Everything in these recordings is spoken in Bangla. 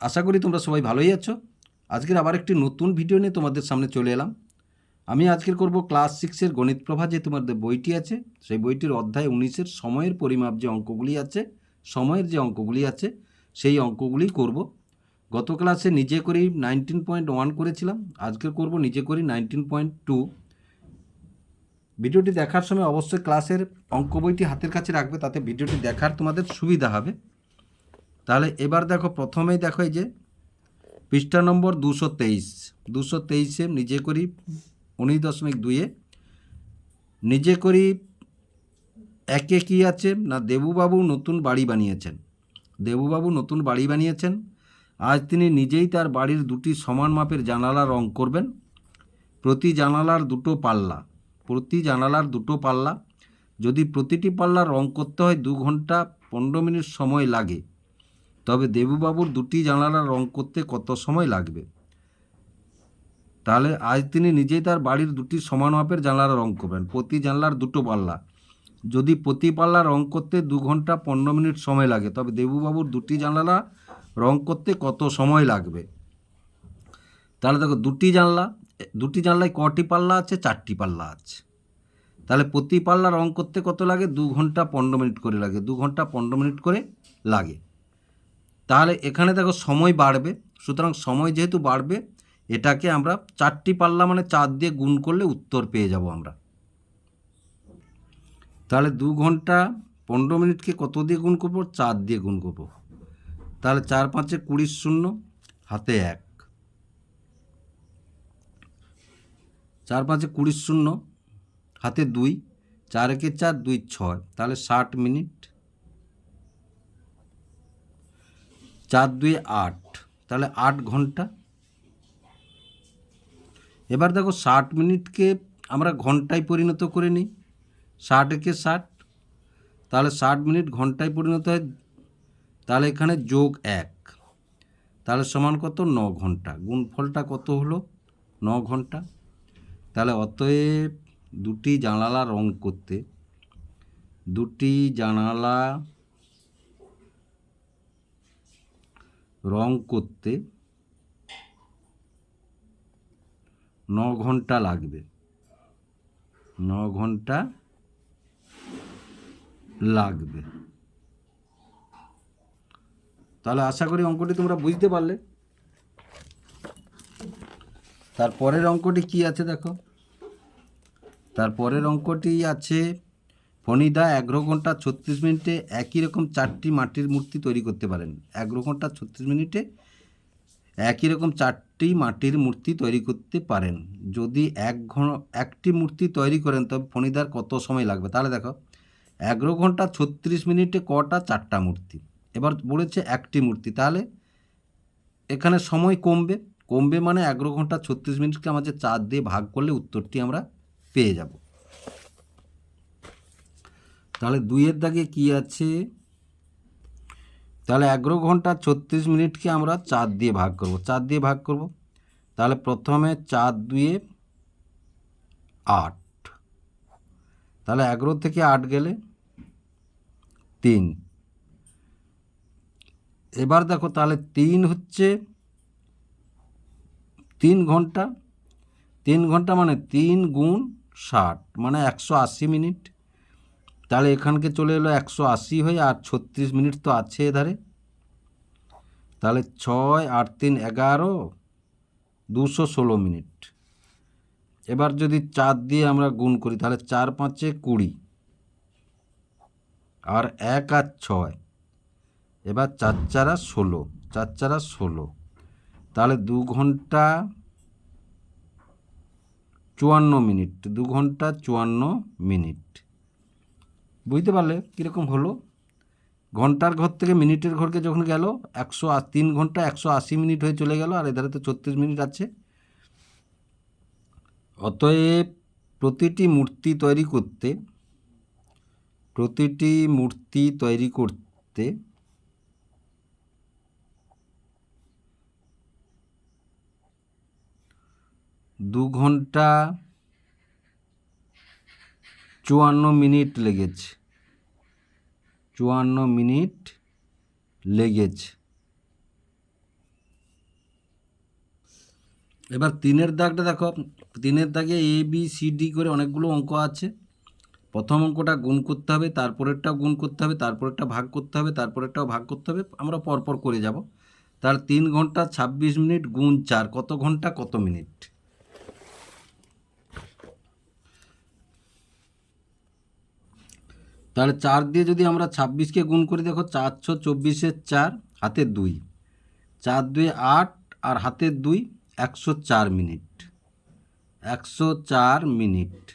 আশা করি তোমরা সবাই ভালোই আছো। আজকের আবার একটি নতুন ভিডিও নিয়ে তোমাদের সামনে চলে এলাম। আমি আজকের করব ক্লাস সিক্সের গণিত প্রভা, যে তোমাদের বইটি আছে, সেই বইটির অধ্যায় উনিশের সময়ের পরিমাপ যে অঙ্কগুলি আছে, সময়ের যে অঙ্কগুলি আছে, সেই অঙ্কগুলি করব। গত ক্লাসে নিজে করি নাইনটিন পয়েন্ট ওয়ান করেছিলাম, আজকে করব নিজে করি নাইনটিন পয়েন্ট টু ভিডিওটি দেখার সময় অবশ্যই ক্লাসের অঙ্ক বইটি হাতের কাছে রাখবে, তাতে ভিডিওটি দেখার তোমাদের সুবিধা হবে। তাহলে এবার দেখো প্রথমেই দেখো এই যে, পৃষ্ঠা নম্বর দুশো তেইশ। দুশো তেইশে নিজে করি উনিশ দশমিক দুইয়ে। নিজে করি একে কি আছে না দেবুবাবু নতুন বাড়ি বানিয়েছেন? দেবুবাবু নতুন বাড়ি বানিয়েছেন। আজ তিনি নিজেই তার বাড়ির দুটি সমান মাপের জানালা রং করবেন। প্রতি জানালার দুটো পাল্লা। প্রতি জানালার দুটো পাল্লা। যদি প্রতিটি পাল্লা রং করতে হয় দু ঘণ্টা পনেরো মিনিট সময় লাগে। তবে দেবুবাবুর দুটি জানালা রং করতে কত সময় লাগবে? তাহলে আজ তিনি নিজেই তার বাড়ির দুটি সমান মাপের জানলার রং করবেন। প্রতি জানলার দুটো পাল্লা। যদি প্রতি পাল্লা রং করতে দু ঘণ্টা পনেরো মিনিট সময় লাগে, তবে দেবুবাবুর দুটি জানলা রং করতে কত সময় লাগবে? তাহলে দেখো, দুটি জানলা, দুটি জানলায় কটি পাল্লা আছে? চারটি পাল্লা আছে। তাহলে প্রতি পাল্লা রং করতে কত লাগে? দু ঘণ্টা পনেরো মিনিট করে লাগে। দু ঘণ্টা পনেরো মিনিট করে লাগে। তাহলে এখানে দেখো সময় বাড়বে। সুতরাং সময় যেহেতু বাড়বে, এটাকে আমরা চারটি পাল্লা মানে চার দিয়ে গুণ করলে উত্তর পেয়ে যাব আমরা। তাহলে দু ঘণ্টা পনেরো মিনিটকে কত দিয়ে গুণ করব? চার দিয়ে গুণ করব। তাহলে চার পাঁচে কুড়ির শূন্য, হাতে এক। চার পাঁচে কুড়ির শূন্য, হাতে দুই, চার একে চার, দুই ছয়। তাহলে ষাট মিনিট। চার দুই আট। তাহলে আট ঘণ্টা। এবার দেখো ষাট মিনিটকে আমরা ঘন্টায় পরিণত করে নিই। ষাট একে ষাট। তাহলে ষাট মিনিট ঘন্টায় পরিণত হয়। তাহলে এখানে যোগ এক। তাহলে সমান কত? ন ঘণ্টা। গুণফলটা কত হলো? ন ঘণ্টা। তাহলে অতএব দুটি জানালা রং করতে। দুটি জানালা রং করতে ন ঘণ্টা লাগবে। ন ঘণ্টা লাগবে। তাহলে আশা করি অঙ্কটি তোমরা বুঝতে পারলে। তারপরের অঙ্কটি কি আছে দেখো? তারপরের অঙ্কটি আছে ফণিদা এগারো ঘণ্টা ছত্রিশ মিনিটে একই রকম চারটি মাটির মূর্তি তৈরি করতে পারেন। এগারো ঘণ্টা ছত্রিশ মিনিটে একই রকম চারটি মাটির মূর্তি তৈরি করতে পারেন। যদি এক ঘন, একটি মূর্তি তৈরি করেন, তবে ফণিদার কত সময় লাগবে? তাহলে দেখো এগারো ঘণ্টা ছত্রিশ মিনিটে কটা চারটা মূর্তি? এবার বলেছে একটি মূর্তি। তাহলে এখানে সময় কমবে। কমবে মানে এগারো ঘণ্টা ছত্রিশ মিনিটকে আমাদের চার দিয়ে ভাগ করলে উত্তরটি আমরা পেয়ে যাব। তাহলে দুইয়ের দাগে কি আছে? তাহলে এগারো ঘণ্টা ছত্রিশ মিনিটকে আমরা চার দিয়ে ভাগ করব। চার দিয়ে ভাগ করব। তাহলে প্রথমে চার দুয়ে আট। তাহলে এগারো থেকে আট গেলে তিন। এবার দেখো তাহলে তিন হচ্ছে তিন ঘণ্টা। তিন ঘণ্টা মানে তিন গুণ ষাট মানে একশো আশি মিনিট। তাহলে এখানকে চলে এলো একশো আশি হয়ে আর ছত্রিশ মিনিট তো আছে এধারে। তাহলে ছয় আট তিন এগারো দুশো ষোলো মিনিট। এবার যদি চার দিয়ে আমরা গুণ করি, তাহলে চার পাঁচে কুড়ি আর এক আর ছয়। এবার চার চারা ষোলো, চার চারা ষোলো। তাহলে দু ঘণ্টা চুয়ান্ন মিনিট, দু ঘণ্টা চুয়ান্ন মিনিট। বুঝতে পারলে কীরকম হলো? ঘণ্টার ঘর থেকে মিনিটের ঘরকে যখন গেল, একশো তিন ঘণ্টা একশো আশি মিনিট হয়ে চলে গেল, আর এধারে তো ছত্রিশ মিনিট আছে। অতএব প্রতিটি মূর্তি তৈরি করতে, প্রতিটি মূর্তি তৈরি করতে দু ঘণ্টা চুয়ান্ন মিনিট লেগেছে। চুয়ান্ন মিনিট লেগেছে এবার তিনের দাগটা দেখো, তিনের দাগে এ বি সি ডি করে অনেকগুলো অঙ্ক আছে। প্রথম অঙ্কটা গুণ করতে হবে, তারপরেরটাও গুণ করতে হবে, তারপরেরটা ভাগ করতে হবে, তারপরেরটাও ভাগ করতে হবে, আমরা পরপর করে যাব। তার তিন ঘণ্টা ২৬ মিনিট গুণ চার, কত ঘণ্টা, কত মিনিট? তাহলে চার দিয়ে যদি আমরা ছাব্বিশকে গুণ করি, দেখো চারশো চব্বিশের চার হাতের দুই। চার দুই আট আর হাতের দুই, একশো চার মিনিট। একশো চার মিনিট।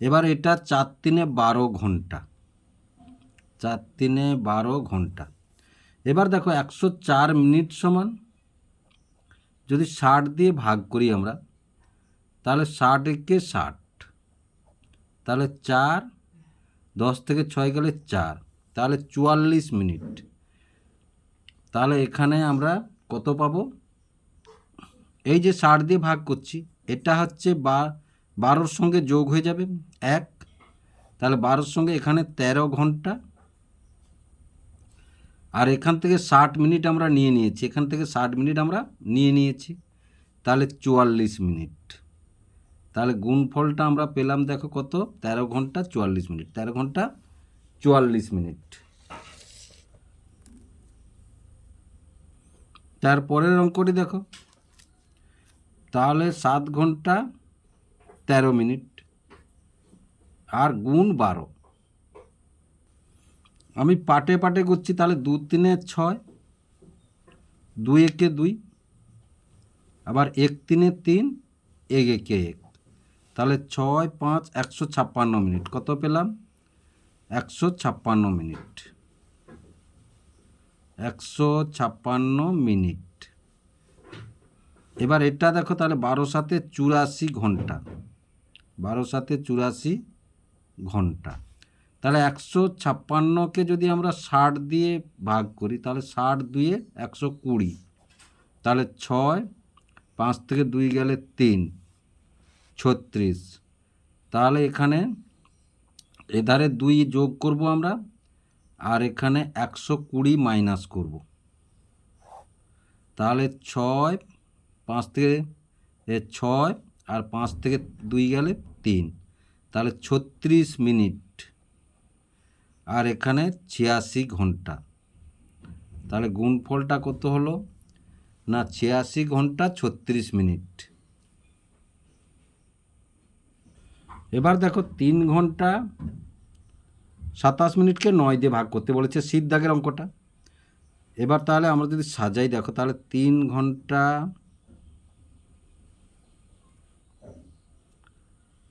এবার এটা চার তিনে বারো ঘণ্টা। চার তিনে বারো ঘণ্টা। এবার দেখো একশো চার মিনিট সমান। যদি ষাট দিয়ে ভাগ করি আমরা, তাহলে ষাট একে ষাট। তাহলে চার দশ থেকে ছয় গেলে চার। তাহলে চুয়াল্লিশ মিনিট। তাহলে এখানে আমরা কত পাবো? এই যে ষাট দিয়ে ভাগ করছি, এটা হচ্ছে বা, বারোর সঙ্গে যোগ হয়ে যাবে এক। তাহলে বারোর সঙ্গে এখানে তেরো ঘণ্টা। আর এখান থেকে ষাট মিনিট আমরা নিয়ে নিয়েছি। এখান থেকে ষাট মিনিট আমরা নিয়ে নিয়েছি। তাহলে চুয়াল্লিশ মিনিট। তাহলে গুণফলটা আমরা পেলাম দেখো কত? তেরো ঘণ্টা চুয়াল্লিশ মিনিট। তেরো ঘণ্টা চুয়াল্লিশ মিনিট। তারপরের অঙ্কটি দেখো। তাহলে সাত ঘণ্টা তেরো মিনিট আর গুণ বারো। আমি পাটে পাটে করছি তাহলে দু তিনে ছয়, দুই একে দুই, আবার এক তিনে তিন, এক একে এক। তাহলে ছয় পাঁচ একশো ছাপ্পান্ন মিনিট। কত পেলাম? একশো ছাপ্পান্ন মিনিট। একশো ছাপ্পান্ন মিনিট। এবার এটা দেখো তাহলে বারো সাথে চুরাশি ঘণ্টা। বারো সাথে চুরাশি ঘণ্টা। তাহলে একশো ছাপ্পান্নকে যদি আমরা ষাট দিয়ে ভাগ করি, তাহলে ষাট দুয়ে একশো কুড়ি। তাহলে ছয়, পাঁচ থেকে দুই গেলে তিন। ছত্রিশ। তাহলে এখানে এধারে দুই যোগ করব আমরা, আর এখানে একশো কুড়ি মাইনাস করব। তাহলে ছয়, পাঁচ থেকে ছয় আর পাঁচ থেকে দুই গেলে তিন। তাহলে ছত্রিশ মিনিট। আর এখানে ছিয়াশি ঘণ্টা। তাহলে গুণফলটা কত হলো? না, ছিয়াশি ঘণ্টা ছত্রিশ মিনিট। এবার দেখো তিন ঘণ্টা সাতাশ মিনিটকে নয় দিয়ে ভাগ করতে বলেছে শীত দাগের অঙ্কটা। এবার তাহলে আমরা যদি সাজাই, দেখো তাহলে তিন ঘণ্টা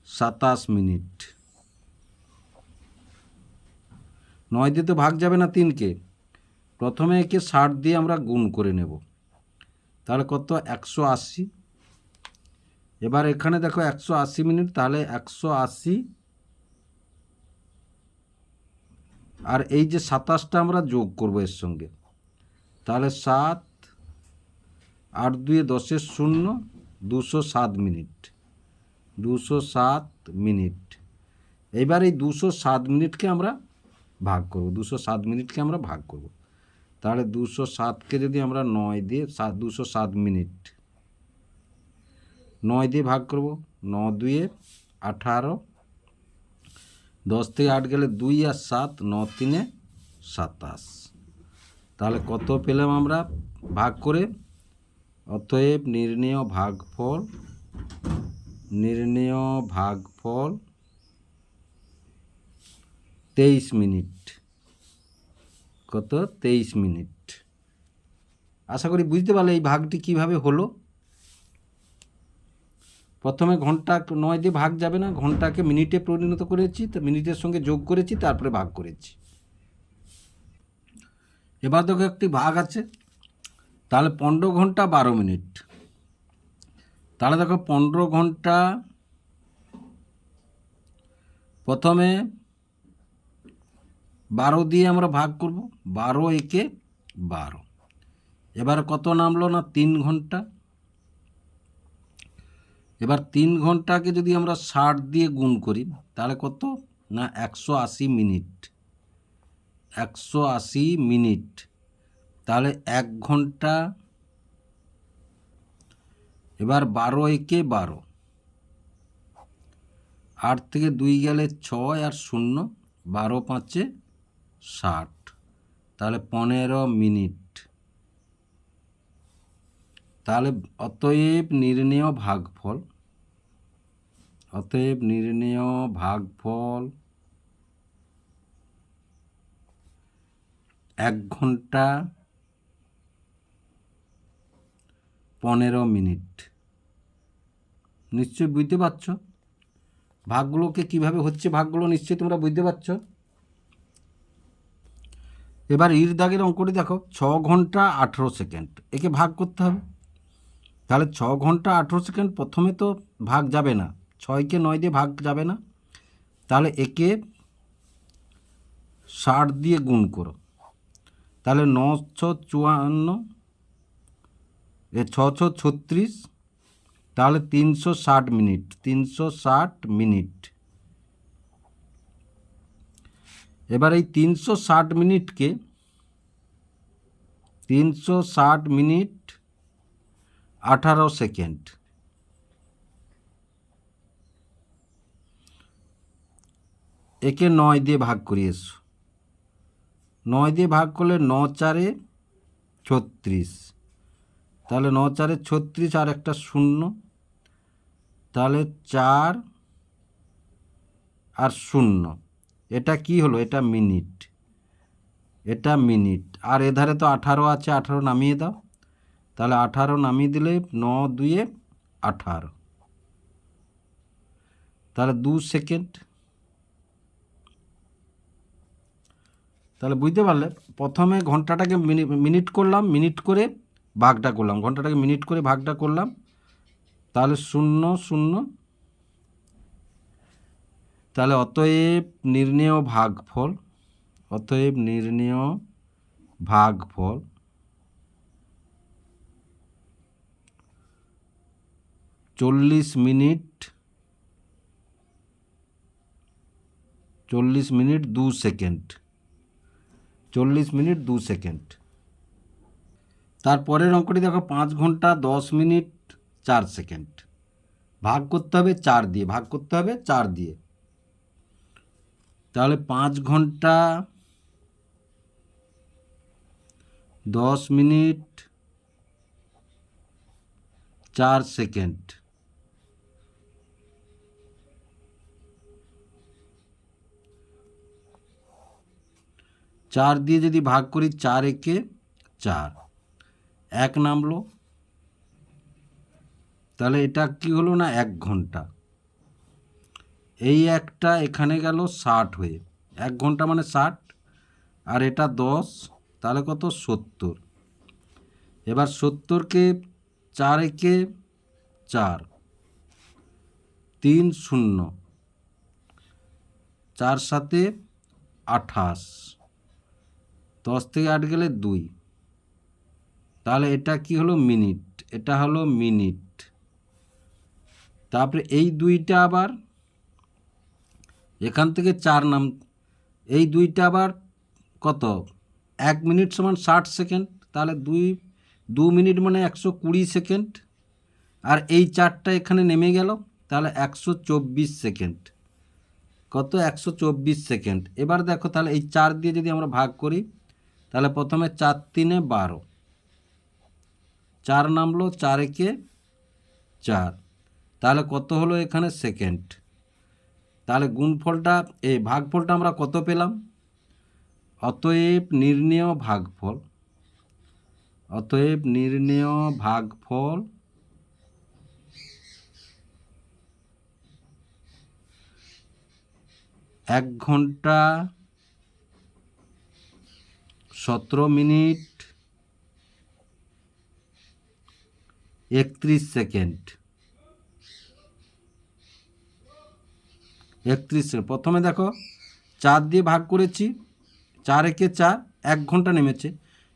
সাতাশ মিনিট। নয় দিয়ে তো ভাগ যাবে না তিনকে। প্রথমে একে ষাট দিয়ে আমরা গুণ করে নেব। তাহলে কত? একশো আশি। এবার এখানে দেখো একশো আশি মিনিট, তাহলে একশো আশি আর এই যে সাতাশটা আমরা যোগ করব এর সঙ্গে। তাহলে সাত আট দুয়ে দশের শূন্য, দুশো সাত মিনিট। দুশো সাত মিনিট। এবার এই দুশো সাত মিনিটকে আমরা ভাগ করব, দুশো সাত মিনিটকে আমরা ভাগ করব। তাহলে দুশো সাতকে যদি আমরা নয় দিয়ে সাত দুশো সাত মিনিট নয় দিয়ে ভাগ করব। ন দুয়ে আঠারো। দশ থেকে আট গেলে দুই আর সাত ন তিনে সাতাশ। তাহলে কত পেলাম আমরা? ভাগ করে। অতএব নির্ণেয় ভাগফল নির্ণেয় ভাগফল তেইশ মিনিট। কত? তেইশ মিনিট। আশা করি বুঝতে পারলে এই ভাগটি কীভাবে হলো? প্রথমে ঘণ্টা নয় দিয়ে ভাগ যাবে না, ঘন্টাকে মিনিটে পরিণত করেছি, তো মিনিটের সঙ্গে যোগ করেছি, তারপরে ভাগ করেছি। এবার দেখো একটি ভাগ আছে, তাহলে পনেরো ঘণ্টা বারো মিনিট। তাহলে দেখো পনেরো ঘণ্টা, প্রথমে বারো দিয়ে আমরা ভাগ করব, বারো একে বারো। এবার কত নামলো না? তিন ঘণ্টা। এবার তিন ঘন্টাকে যদি আমরা ষাট দিয়ে গুণ করি, তাহলে কত? না, একশো আশি মিনিট। একশো আশি মিনিট। তাহলে এক ঘণ্টা, এবার বারো একে বারো। আট থেকে দুই গেলে ছয় আর শূন্য, বারো পাঁচে ষাট। তাহলে পনেরো মিনিট। তাহলে অতএব নির্ণেয় ভাগফল অতএব নির্ণেয় ভাগফল এক ঘণ্টা পনেরো মিনিট। নিশ্চয়ই বুঝতে পারছ? ভাগগুলোকে কীভাবে হচ্ছে ভাগগুলো নিশ্চয়ই তোমরা বুঝতে পারছ? এবার ইর দাগের অঙ্কটি দেখো, ছ ঘণ্টা আঠেরো সেকেন্ড। একে ভাগ করতে হবে। তাহলে ছ ঘণ্টা আঠেরো সেকেন্ড প্রথমে তো ভাগ যাবে না। ছয়কে নয় দিয়ে ভাগ যাবে না। তাহলে একে ষাট দিয়ে গুণ করো। তাহলে ন ছ চুয়ান্ন, এ ছ ছ ছত্রিশ, তাহলে তিনশো ষাট মিনিট, তিনশো ষাট মিনিট। এবার এই তিনশো ষাট মিনিটকে, তিনশো ষাট মিনিট আঠারো সেকেন্ড। একে নয় দিয়ে ভাগ করিয়ে এসো। নয় দিয়ে ভাগ করলে ন চারে ছত্রিশ। তাহলে ন চারে ছত্রিশ আর একটা শূন্য। তাহলে চার আর শূন্য। এটা কি হলো? এটা মিনিট। এটা মিনিট। আর এধারে তো আঠারো আছে, আঠারো নামিয়ে দাও। তাহলে আঠারো নামিয়ে দিলে ন দুয়ে আঠারো। তাহলে দু সেকেন্ড। তাহলে বুঝতে পারলে, প্রথমে ঘন্টাটাকে মিনি- মিনিট করলাম, মিনিট করে ভাগটা করলাম। ঘন্টাটাকে মিনিট করে ভাগটা করলাম, তাহলে শূন্য শূন্য। তাহলে অতএব নির্ণেয় ভাগফল, অতএব নির্ণেয় ভাগফল চল্লিশ মিনিট চল্লিশ মিনিট দু সেকেন্ড। চল্লিশ মিনিট, দু সেকেন্ড। তারপরের অঙ্কটি দেখো, পাঁচ ঘণ্টা, দশ মিনিট, চার সেকেন্ড। ভাগ করতে হবে চার দিয়ে, ভাগ করতে হবে চার দিয়ে। তাহলে পাঁচ ঘণ্টা, দশ মিনিট, চার সেকেন্ড। চার দিয়ে যদি ভাগ করি চার একে চার। এক নামলো। তাহলে এটা কি হলো না এক ঘণ্টা? এই একটা এখানে গেল ষাট হয়ে। এক ঘণ্টা মানে ষাট, আর এটা দশ, তাহলে কত সত্তর। এবার সত্তরকে চার একে চার, তিন শূন্য, চার সাথে আঠাশ। দশ থেকে আট গেলে দুই। তাহলে এটা কি হলো? মিনিট। এটা হলো মিনিট। তারপরে এই দুইটা আবার এখান থেকে চার নাম, এই দুইটা আবার কত? এক মিনিট সমান ষাট সেকেন্ড। তাহলে দুই, দু মিনিট মানে একশো কুড়ি সেকেন্ড। আর এই চারটা এখানে নেমে গেল, তাহলে একশো চব্বিশ সেকেন্ড। কত? একশো চব্বিশ সেকেন্ড। এবার দেখো তাহলে এই চার দিয়ে যদি আমরা ভাগ করি তাহলে প্রথমে চার তিনে বারো। চার নামলো চার একে চার। তাহলে কত হলো এখানে সেকেন্ড? তাহলে গুণফলটা, এই ভাগফলটা আমরা কত পেলাম? অতএব নির্ণেয় ভাগফল, অতএব নির্ণেয় ভাগফল এক ঘণ্টা সতেরো মিনিট একত্রিশ সেকেন্ড। একত্রিশ প্রথমে দেখো, চার দিয়ে ভাগ করেছি, চার একে চার, এক ঘণ্টা নেমেছে।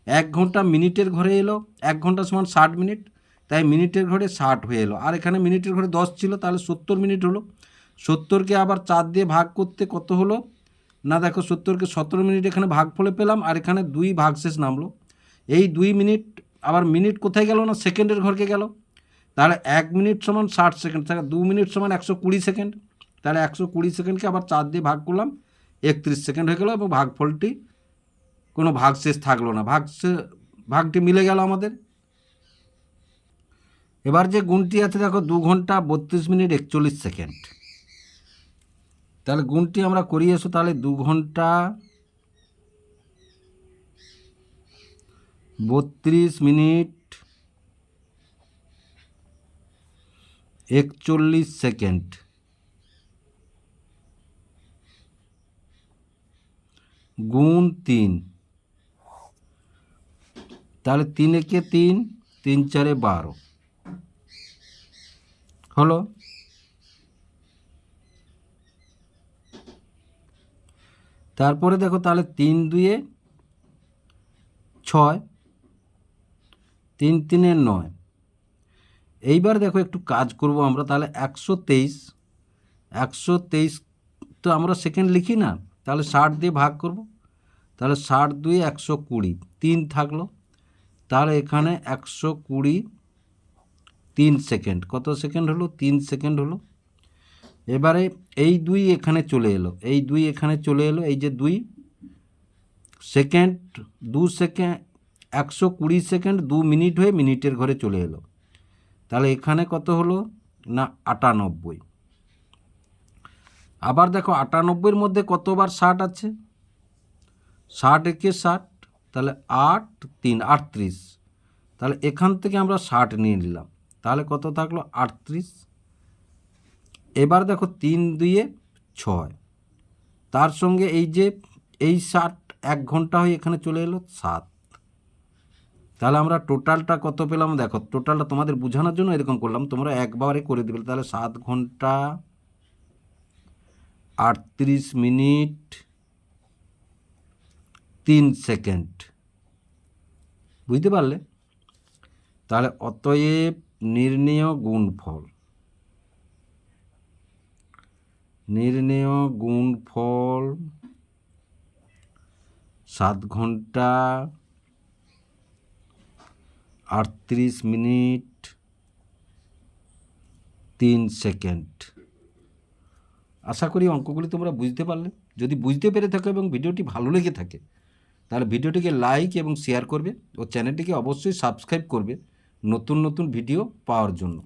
এক ঘণ্টা মিনিটের ঘরে এলো, এক ঘণ্টা সমান ষাট মিনিট, তাই মিনিটের ঘরে ষাট হয়ে এলো। আর এখানে মিনিটের ঘরে দশ ছিল, তাহলে সত্তর মিনিট হলো। সত্তরকে আবার চার দিয়ে ভাগ করতে কত হলো? না দেখো সত্তরকে সতেরো মিনিট এখানে ভাগ ফলে পেলাম, আর এখানে দুই ভাগ শেষ নামলো। এই দুই মিনিট, আবার মিনিট কোথায় গেল না? সেকেন্ডের ঘরকে গেল। তাহলে এক মিনিট সমান ষাট সেকেন্ড, তাহলে দু মিনিট সমান একশো কুড়ি সেকেন্ড। তাহলে একশো কুড়ি সেকেন্ডকে আবার চার দিয়ে ভাগ করলাম, একত্রিশ সেকেন্ড হয়ে গেলো এবং ভাগফলটি, কোনো ভাগশেষ থাকল না। ভাগ ভাগটি মিলে গেল আমাদের। এবার যে গুণটি আছে দেখো, দু ঘণ্টা বত্রিশ মিনিট একচল্লিশ সেকেন্ড। তাহলে গুণটি আমরা করিয়ে এসো তাহলে দু ঘণ্টা বত্রিশ মিনিট একচল্লিশ সেকেন্ড। গুণ তিন। তাহলে তিন একে তিন তিন চারে বারো। হলো? তারপরে দেখো তাহলে তিন দুয়ে ছয়, তিন তিনে নয়। এইবার দেখো একটু কাজ করব আমরা, তাহলে একশো তেইশ একশো তেইশ তো আমরা সেকেন্ড লিখি না, তাহলে ষাট দিয়ে ভাগ করব, তাহলে ষাট দুয়ে একশো কুড়ি, তিন থাকল, তাহলে এখানে একশো কুড়ি, তিন সেকেন্ড কত সেকেন্ড হলো? তিন সেকেন্ড হলো। এবারে এই দুই এখানে চলে এলো, এই দুই এখানে চলে এলো, এই যে দুই সেকেন্ড, দু সেকেন্ড, একশো কুড়ি সেকেন্ড, দু মিনিট হয়ে মিনিটের ঘরে চলে এলো। তাহলে এখানে কত হলো? না, আটানব্বই। আবার দেখো, আটানব্বইয়ের মধ্যে কতবার ষাট আছে? ষাট একে ষাট, তাহলে আট তিন, আটত্রিশ। তাহলে এখান থেকে আমরা ষাট নিয়ে নিলাম। তাহলে কত থাকল? আটত্রিশ। এবার দেখো তিন দুইয়ে ছয়। তার সঙ্গে এই যে এই ষাট এক ঘণ্টা হয়ে এখানে চলে এলো সাত। তাহলে আমরা টোটালটা কত পেলাম? দেখো টোটালটা তোমাদের বোঝানোর জন্য এরকম করলাম, তোমরা একবারে করে দেবে। তাহলে সাত ঘণ্টা আটত্রিশ মিনিট তিন সেকেন্ড। বুঝতে পারলে? তাহলে অতএব নির্ণেয় গুণফল। নির্ণেয় গুণফল সাত ঘণ্টা, আটত্রিশ মিনিট, তিন সেকেন্ড। আশা করি অঙ্কগুলি তোমরা বুঝতে পারলে। যদি বুঝতে পেরে থাকো এবং ভিডিওটি ভালো লেগে থাকে, তাহলে ভিডিওটিকে লাইক এবং শেয়ার করবে ও চ্যানেলটিকে অবশ্যই সাবস্ক্রাইব করবে নতুন নতুন ভিডিও পাওয়ার জন্য।